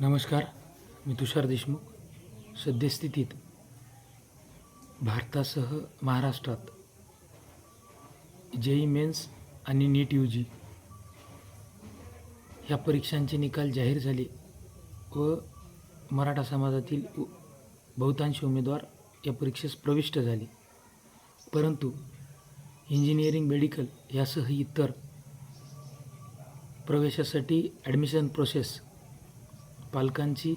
नमस्कार मी तुषार देशमुख. सद्यस्थितीत भारतासह महाराष्ट्रात जेई मेन्स आणि नीट यू जी ह्या परीक्षांचे निकाल जाहीर झाले व मराठा समाजातील बहुतांश उमेदवार या परीक्षेस प्रविष्ट झाले. परंतु इंजिनिअरिंग मेडिकल यासह इतर प्रवेशासाठी ॲडमिशन प्रोसेस पालकांची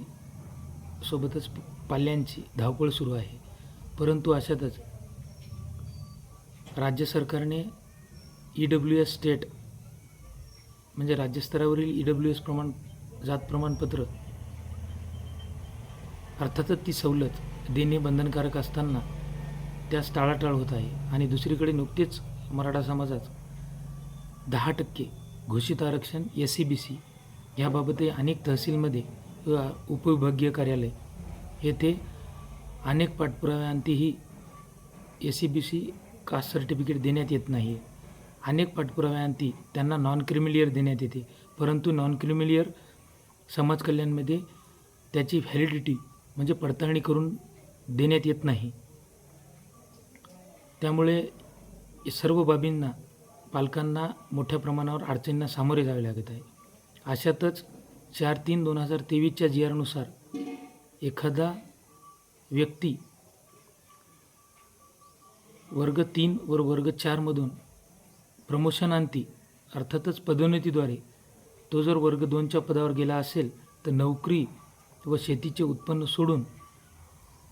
सोबतच पाल्यांची धावपळ सुरू आहे. परंतु अशातच राज्य सरकारने ई डब्ल्यू एस स्टेट म्हणजे राज्यस्तरावरील ई डब्ल्यू एस प्रमाण जात प्रमाणपत्र अर्थातच ती सवलत देणे बंधनकारक असताना त्यास टाळाटाळ होत आहे. आणि दुसरीकडे नुकतेच मराठा समाजात दहा टक्के घोषित आरक्षण एस सी बी सी याबाबतही अनेक तहसीलमध्ये उपविभागीय कार्यालय. येथे अनेक पाठपुराव्यांतीही S C B C caste certificate देण्यात येत नाही. अनेक पाठपुराव्यांती त्यांना नॉन क्रिमिलियर देण्यात येते. परंतु नॉन क्रिमिलियर समाज कल्याणमध्ये त्याची व्हॅलिडिटी म्हणजे पडताळणी करून देण्यात येत नाही. त्यामुळे सर्व बाबींना पालकांना मोठ्या प्रमाणावर अडचणींना सामोरे जावे लागत आहे. अशातच चार तीन दोन हजार तेवीसच्या जी आरनुसार एखादा व्यक्ती वर्ग तीन व वर्ग चारमधून प्रमोशनांती अर्थातच पदोन्नतीद्वारे तो जर वर्ग दोनच्या पदावर गेला असेल तर नोकरी व शेतीचे उत्पन्न सोडून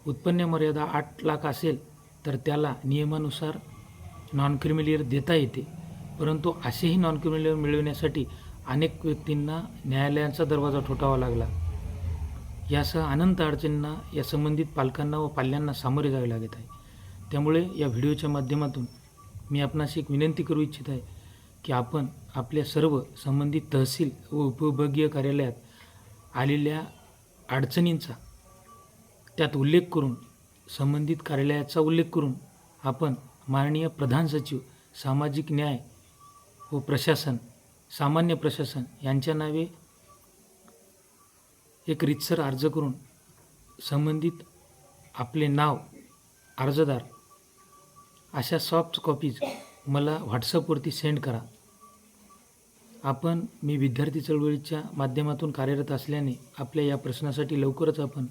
उत्पन्न मर्यादा आठ लाख असेल तर त्याला नियमानुसार नॉन क्रिमिलियर देता येते. परंतु असेही नॉन क्रिमिलियर मिळविण्यासाठी अनेक व्यक्तींना न्यायालयांचा दरवाजा ठोठावा लागला. यासह अनंत अडचणींना या संबंधित पालकांना व पाल्यांना सामोरे जावे लागत आहे. त्यामुळे या व्हिडिओच्या माध्यमातून मी आपणास एक विनंती करू इच्छित आहे की आपण आपल्या सर्व संबंधित तहसील व उपविभागीय कार्यालयात आलेल्या अडचणींचा त्यात उल्लेख करून संबंधित कार्यालयाचा उल्लेख करून आपण माननीय प्रधान सचिव सामाजिक न्याय व प्रशासन सामान्य प्रशासन यांच्या नावे एक रितसर अर्ज करून संबंधित आपले नाव अर्जदार अशा सॉफ्ट कॉपीज मला व्हॉट्सअपवरती सेंड करा. आपण मी विद्यार्थी चळवळीच्या माध्यमातून कार्यरत असल्याने आपल्या या प्रश्नासाठी लवकरच आपण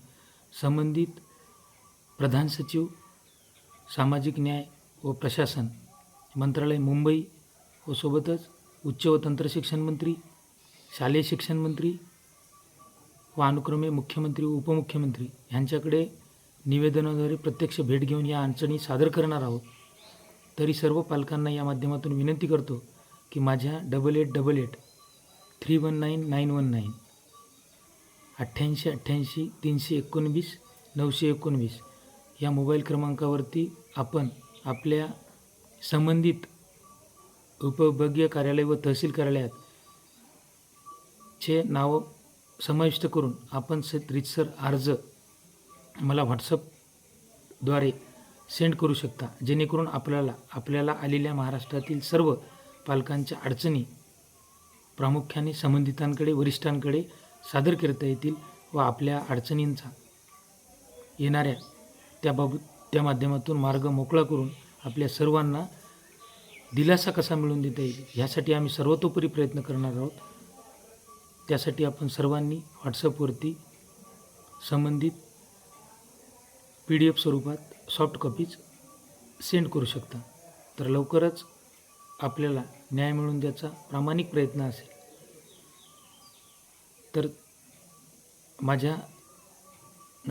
संबंधित प्रधान सचिव सामाजिक न्याय व प्रशासन मंत्रालय मुंबई व सोबतच उच्च व तंत्रशिक्षण मंत्री शालेय शिक्षण मंत्री व अनुक्रमे मुख्यमंत्री व उपमुख्यमंत्री यांच्याकडे निवेदनाद्वारे प्रत्यक्ष भेट घेऊन या अडचणी सादर करणार आहोत. तरी सर्व पालकांना या माध्यमातून विनंती करतो की माझ्या double eight double eight three one nine nine one nine अठ्ठ्याऐंशी अठ्ठ्याऐंशी तीनशे एकोणवीस नऊशे एकोणवीस या मोबाईल क्रमांकावरती आपण आपल्या संबंधित उपविभागीय कार्यालय व तहसील कार्यालयात चे नाव समाविष्ट करून आपण स रितसर अर्ज मला व्हॉट्सअपद्वारे सेंड करू शकता जेणेकरून आपल्याला आपल्याला आलेल्या महाराष्ट्रातील सर्व पालकांच्या अडचणी प्रामुख्याने संबंधितांकडे वरिष्ठांकडे सादर करता येतील व आपल्या अडचणींचा येणाऱ्या त्याबाबत त्या माध्यमातून मार्ग मोकळा करून आपल्या सर्वांना दिलासा कसा मिळवून देता येईल ह्यासाठी आम्ही सर्वतोपरी प्रयत्न करणार आहोत. त्यासाठी आपण सर्वांनी व्हॉट्सअपवरती संबंधित पी डी एफ स्वरूपात सॉफ्ट कॉपीज सेंड करू शकता. तर लवकरच आपल्याला न्याय मिळवून द्यायचा प्रामाणिक प्रयत्न असेल. तर माझ्या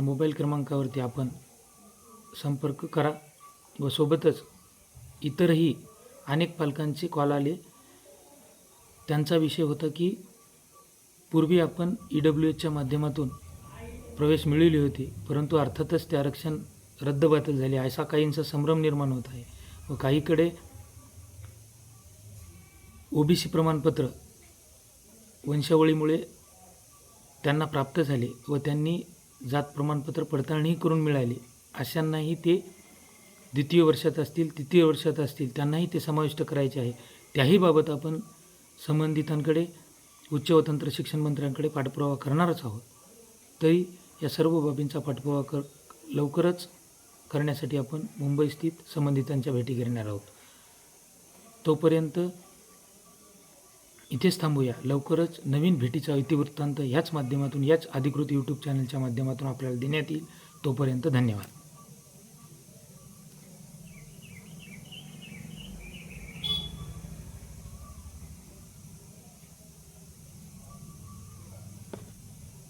मोबाईल क्रमांकावरती आपण संपर्क करा व सोबतच इतरही अनेक पालकांचे कॉल आले. त्यांचा विषय होता की पूर्वी आपण ई डब्ल्यू एचच्या माध्यमातून प्रवेश मिळवली होते परंतु अर्थातच ते आरक्षण रद्दबातल झाले. असा काहींचा संभ्रम निर्माण होत आहे व काहीकडे ओबीसी प्रमाणपत्र वंशावळीमुळे त्यांना प्राप्त झाले व त्यांनी जात प्रमाणपत्र पडताळणी करून मिळाले. अशांनाही ते द्वितीय वर्षात असतील तृतीय वर्षात असतील त्यांनाही ते समाविष्ट करायचे आहे. त्याही बाबत आपण संबंधितांकडे उच्च व तंत्र शिक्षण मंत्र्यांकडे पाठपुरावा करणारच आहोत. तरी या सर्व बाबींचा पाठपुरावा कर लवकरच करण्यासाठी आपण मुंबईस्थित संबंधितांच्या भेटी घेणार आहोत. तोपर्यंत इथेच थांबूया. लवकरच नवीन भेटीचा इतिवृत्तांत याच माध्यमातून याच अधिकृत यूट्यूब चॅनलच्या माध्यमातून आपल्याला देण्यात येईल. तोपर्यंत धन्यवाद.